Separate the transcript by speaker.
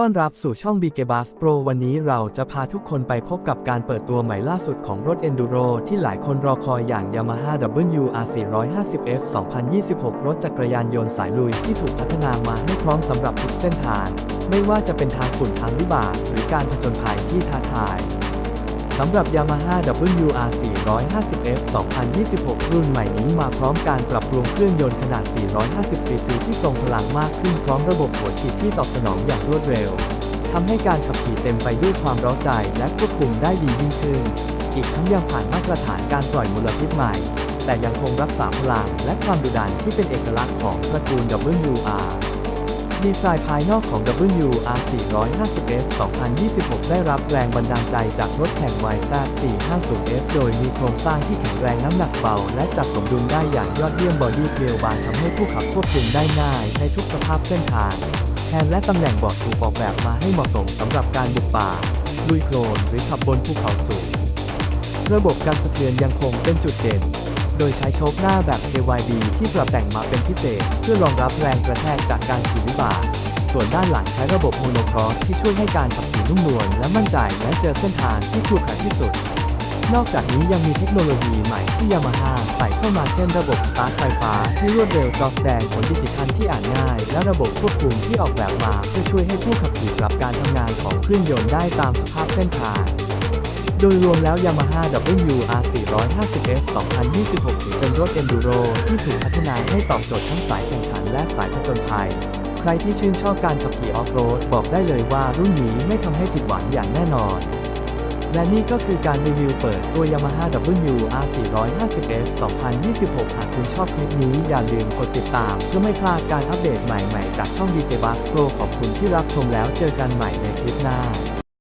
Speaker 1: ต้อนรับสู่ช่อง b k b u s Pro วันนี้เราจะพาทุกคนไปพบกับการเปิดตัวใหม่ล่าสุดของรถ Enduro ที่หลายคนรอคอยอย่าง Yamaha WR 450F 2026 รถจักรยานยนต์สายลุยที่ถูกพัฒนามาให้พร้อมสำหรับทุกเส้นทาง ไม่ว่าจะเป็นทางฝุ่นทางวิบากหรือการผจญภัยที่ท้าทาย สำหรับ Yamaha WR 450F 2026 รุ่นใหม่นี้มาพร้อมการปรับปรุงเครื่องยนต์ขนาด 450cc ที่ทรงพลังมากขึ้นพร้อมระบบหัวฉีดที่ตอบสนองอย่างรวดเร็วทำให้การขับขี่เต็มไปด้วยความร้าใจและควบคุมได้ดียิ่งขึ้น อีกทั้งยังผ่านมาตรฐานการปล่อยมลพิษใหม่ แต่ยังคงรักษาพลังและความดุดันที่เป็นเอกลักษณ์ของตระกูล WR ดีไซน์ภายนอกของ WR 450F 2026 ได้รับแรงบันดาลใจจากรถแข่ง YZ 450F โดยมีโครงสร้างที่แข็งแรงน้ำหนักเบา และจัดสมดุลได้อย่างยอดเยี่ยมบอดี้เกลียวบางทำให้ผู้ขับควบคุมได้ง่ายในทุกสภาพเส้นทางแทนและตำแหน่งเบาะถูกออกแบบมาให้เหมาะสมสำหรับการบุกป่าลุยโคลนหรือขับบนภูเขาสูง ระบบการสะเทือนยังคงเป็นจุดเด่น โดยใช้โชคหน้าแบบ KYB ที่ปรับแต่งมาเป็นพิเศษ เพื่อรองรับแรงกระแทกจากการขี่วิบากส่วนด้านหลังใช้ระบบโมโนครอสที่ช่วยให้การขับขี่นุ่มนวลและมั่นใจและเจอเส้นทางที่ขรุขระที่สุด นอกจากนี้ยังมีเทคโนโลยีใหม่ที่ยามาฮ่าใส่เข้ามาเช่นระบบสตาร์ทไฟฟ้าที่รวดเร็วจอแสดงผลดิจิทัลที่อ่านง่าย และระบบควบคุมที่ออกแบบมา เพื่อช่วยให้ผู้ขับขี่ปรับการทำงานของเครื่องยนต์ได้ตามสภาพเส้นทาง ดยรวมแล้ว Yamaha WR 450F 2026 ถือเป็นรถ Enduro ที่ถูกพัฒนาให้ตอบโจทย์ทั้งสายแข่งขันและสายผจญภัย ใครที่ชื่นชอบการขับขี่ออฟโรด บอกได้เลยว่ารุ่นนี้ไม่ทำให้ผิดหวังอย่างแน่นอนและนี่ก็คือการรีวิวเปิดตัว Yamaha WR 450F 2026 หากคุณชอบคลิปนี้อย่าลืมกดติดตาม เพื่อไม่พลาดการอัปเดตใหม่ๆ จากช่อง DK Bus Pro ขอบคุณที่รับชมแล้วเจอกันใหม่ในคลิปหน้า